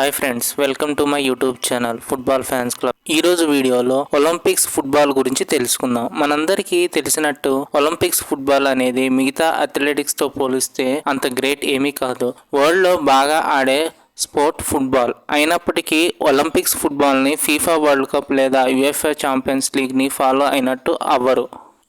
Hi friends welcome to my YouTube channel football fans club ఈ రోజు వీడియోలో Olympics football గురించి తెలుసుకుందాం. మనందరికీ తెలిసినట్టు ఒలింపిక్స్ ఫుట్బాల్ అనేది మిగతా అథ్లెటిక్స్తో పోలిస్తే అంత గ్రేట్ ఏమీ కాదు. వరల్డ్లో బాగా ఆడే స్పోర్ట్ ఫుట్బాల్ అయినప్పటికీ ఒలింపిక్స్ ఫుట్బాల్ని ఫీఫా వరల్డ్ కప్ లేదా యుఎఫ్ఏ ఛాంపియన్స్ లీగ్ని ఫాలో అయినట్టు అవ్వరు.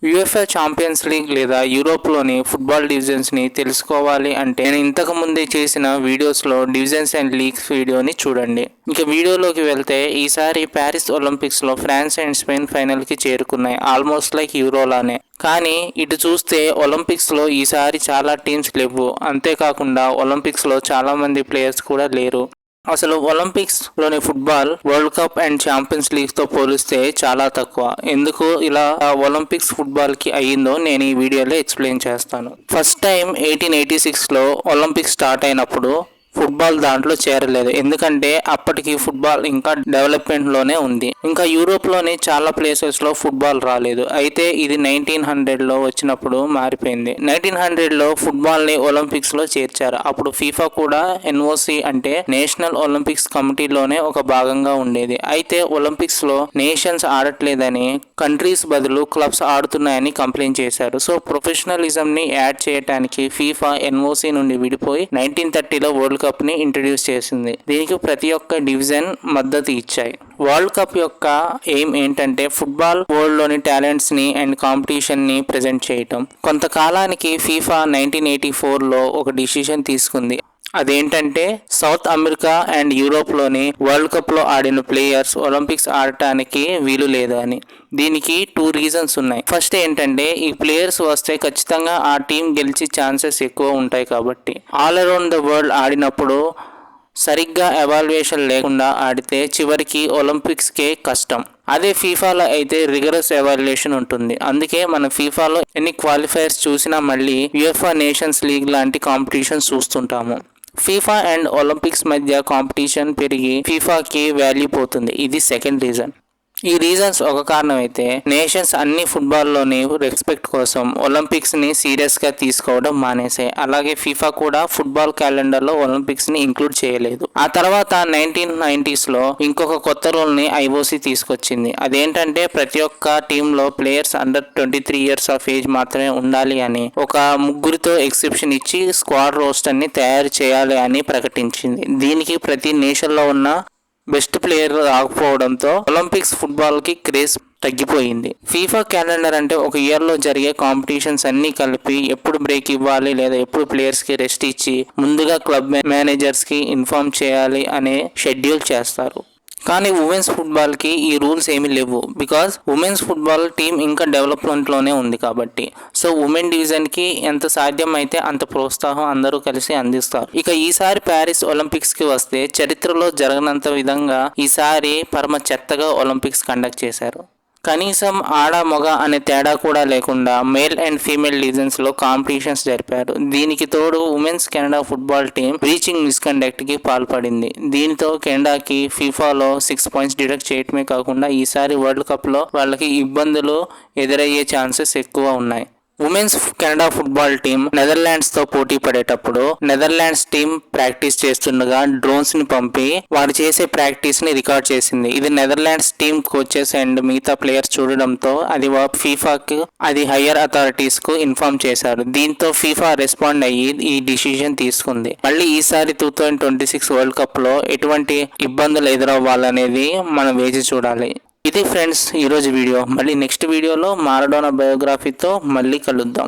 యుఎఫ్ఏ ఛాంపియన్స్ లీగ్ లేదా యూరోప్లోని ఫుట్బాల్ డివిజన్స్ని తెలుసుకోవాలి అంటే నేను ఇంతకు ముందే చేసిన వీడియోస్లో డివిజన్స్ అండ్ లీగ్స్ వీడియోని చూడండి. ఇంకా వీడియోలోకి వెళ్తే ఈసారి ప్యారిస్ ఒలింపిక్స్లో ఫ్రాన్స్ అండ్ స్పెయిన్ ఫైనల్కి చేరుకున్నాయి. ఆల్మోస్ట్ లైక్ యూరోలానే. కానీ ఇటు చూస్తే ఒలింపిక్స్లో ఈసారి చాలా టీమ్స్ లేవు. అంతేకాకుండా ఒలింపిక్స్లో చాలామంది ప్లేయర్స్ కూడా లేరు. అసలు ఒలింపిక్స్లోని football World Cup and champions లీగ్తో పోలిస్తే చాలా తక్కువ. ఎందుకు ఇలా ఒలింపిక్స్ ఫుట్బాల్కి అయ్యిందో నేను ఈ వీడియోలో ఎక్స్ప్లెయిన్ చేస్తాను. ఫస్ట్ టైం ఎయిటీన్ ఎయిటీ సిక్స్లో ఒలింపిక్స్ స్టార్ట్ అయినప్పుడు ఫుట్బాల్ దాంట్లో చేరలేదు. ఎందుకంటే అప్పటికి ఫుట్బాల్ ఇంకా డెవలప్మెంట్లోనే ఉంది. ఇంకా యూరోప్లోని చాలా ప్లేసెస్లో ఫుట్బాల్ రాలేదు. అయితే ఇది నైన్టీన్ హండ్రెడ్లో వచ్చినప్పుడు మారిపోయింది. నైన్టీన్ హండ్రెడ్లో ఫుట్బాల్ని ఒలింపిక్స్లో చేర్చారు. అప్పుడు ఫీఫా కూడా ఎన్ఓసి అంటే నేషనల్ ఒలింపిక్స్ కమిటీలోనే ఒక భాగంగా ఉండేది. అయితే ఒలింపిక్స్లో నేషన్స్ ఆడట్లేదని కంట్రీస్ బదులు క్లబ్స్ ఆడుతున్నాయని కంప్లైంట్ చేశారు. సో ప్రొఫెషనలిజంని యాడ్ చేయడానికి ఫీఫా ఎన్ఓసి నుండి విడిపోయి నైన్టీన్ థర్టీలో వరల్డ్ కప్ని ఇంట్రడ్యూస్ చేసింది. దీనికి ప్రతి ఒక్క డివిజన్ మద్దతు ఇచ్చాయి. వరల్డ్ కప్ యొక్క ఎయిమ్ ఏంటంటే ఫుట్బాల్ వరల్డ్లోని టాలెంట్స్ని అండ్ కాంపిటీషన్ని ప్రెజెంట్ చేయటం. కొంతకాలానికి ఫీఫా నైన్టీన్ ఎయిటీ ఫోర్లో ఒక డిసిషన్ తీసుకుంది. అదేంటంటే సౌత్ అమెరికా అండ్ యూరోప్లోని వరల్డ్ కప్లో ఆడిన ప్లేయర్స్ ఒలింపిక్స్ ఆడటానికి వీలు లేదు అని. దీనికి టూ రీజన్స్ ఉన్నాయి. ఫస్ట్ ఏంటంటే ఈ ప్లేయర్స్ వస్తే ఖచ్చితంగా ఆ టీం గెలిచే ఛాన్సెస్ ఎక్కువ ఉంటాయి కాబట్టి. ఆల్ అరౌండ్ ద వరల్డ్ ఆడినప్పుడు సరిగ్గా ఎవాల్యుయేషన్ లేకుండా ఆడితే చివరికి ఒలింపిక్స్కే కష్టం. అదే ఫీఫాలో అయితే రిగరస్ ఎవాల్యుయేషన్ ఉంటుంది. అందుకే మన ఫీఫాలో ఎన్ని క్వాలిఫైర్స్ చూసినా మళ్ళీ యుఎఫ్ఆ నేషన్స్ లీగ్ లాంటి కాంపిటీషన్ చూస్తుంటాము. ఫీఫా అండ్ ఒలింపిక్స్ మధ్య కాంపిటీషన్ పెరిగి ఫీఫాకి వాల్యూ పోతుంది. ఇది సెకండ్ రీజన్. ఈ రీజన్స్ ఒక కారణం అయితే నేషన్స్ అన్ని ఫుట్బాల్లోని రెస్పెక్ట్ కోసం ఒలింపిక్స్ని సీరియస్గా తీసుకోవడం మానేసాయి అలాగే ఫీఫా కూడా ఫుట్బాల్ క్యాలెండర్లో ఒలింపిక్స్ని ఇంక్లూడ్ చేయలేదు. ఆ తర్వాత నైన్టీన్ నైన్టీస్లో ఇంకొక కొత్త రూల్ని ఐఓసీ ఐఓసి తీసుకొచ్చింది. అదేంటంటే ప్రతి ఒక్క టీంలో players under twenty three years of age మాత్రమే ఉండాలి అని ఒక ముగ్గురితో ఎక్సెప్షన్ ఇచ్చి స్క్వాడ్ రోస్టర్ని తయారు చేయాలి అని ప్రకటించింది. దీనికి ప్రతి నేషన్లో ఉన్న బెస్ట్ ప్లేయర్ రాకపోవడంతో ఒలింపిక్స్ ఫుట్బాల్కి క్రేజ్ తగ్గిపోయింది. ఫీఫా క్యాలెండర్ అంటే ఒక ఇయర్లో జరిగే కాంపిటీషన్స్ అన్ని కలిపి ఎప్పుడు బ్రేక్ ఇవ్వాలి లేదా ఎప్పుడు ప్లేయర్స్కి రెస్ట్ ఇచ్చి ముందుగా క్లబ్ మేనేజర్స్కి ఇన్ఫార్మ్ చేయాలి అనే షెడ్యూల్ చేస్తారు. కానీ ఉమెన్స్ ఫుట్బాల్కి ఈ రూల్స్ ఏమీ లేవు. బికాజ్ ఉమెన్స్ ఫుట్బాల్ టీం ఇంకా డెవలప్మెంట్లోనే ఉంది కాబట్టి. సో ఉమెన్ డివిజన్కి ఎంత సాధ్యం అయితే అంత ప్రోత్సాహం అందరూ కలిసి అందిస్తారు. ఇక ఈసారి ప్యారిస్ ఒలింపిక్స్కి వస్తే చరిత్రలో జరగనంత విధంగా ఈసారి పరమ చెత్తగా ఒలింపిక్స్ కండక్ట్ చేశారు. కనీసం ఆడ మగ అనే తేడా కూడా లేకుండా మేల్ అండ్ ఫీమేల్ డివిజన్స్లో కాంపిటీషన్స్ జరిపారు. దీనికి తోడు women's Canada football team breaching మిస్కండక్ట్కి పాల్పడింది. దీంతో కెనడాకి ఫీఫాలో సిక్స్ పాయింట్స్ డిడక్ట్ చేయటమే కాకుండా ఈసారి వరల్డ్ కప్లో వాళ్ళకి ఇబ్బందులు ఎదురయ్యే ఛాన్సెస్ ఎక్కువ ఉన్నాయి. ఉమెన్స్ కెనడా ఫుట్బాల్ టీం నెదర్లాండ్స్తో పోటీ పడేటప్పుడు నెదర్లాండ్స్ టీం ప్రాక్టీస్ చేస్తుండగా డ్రోన్స్ని పంపి వారు చేసే ప్రాక్టీస్ని రికార్డ్ చేసింది. ఇది నెదర్లాండ్స్ టీం కోచెస్ అండ్ మిగతా ప్లేయర్స్ చూడడంతో అది ఫీఫాకు అది హయ్యర్ అథారిటీస్కు ఇన్ఫార్మ్ చేశారు. దీంతో ఫీఫా రెస్పాండ్ అయ్యి ఈ డిసిజన్ తీసుకుంది. మళ్ళీ ఈసారి two thousand twenty six World కప్లో ఎటువంటి ఇబ్బందులు ఎదురవ్వాలనేది మనం వేచి చూడాలి. ఇది ఫ్రెండ్స్ ఈరోజు వీడియో. మళ్ళీ నెక్స్ట్ వీడియోలో మారడోనా బయోగ్రఫీతో మళ్ళీ కలుద్దాం.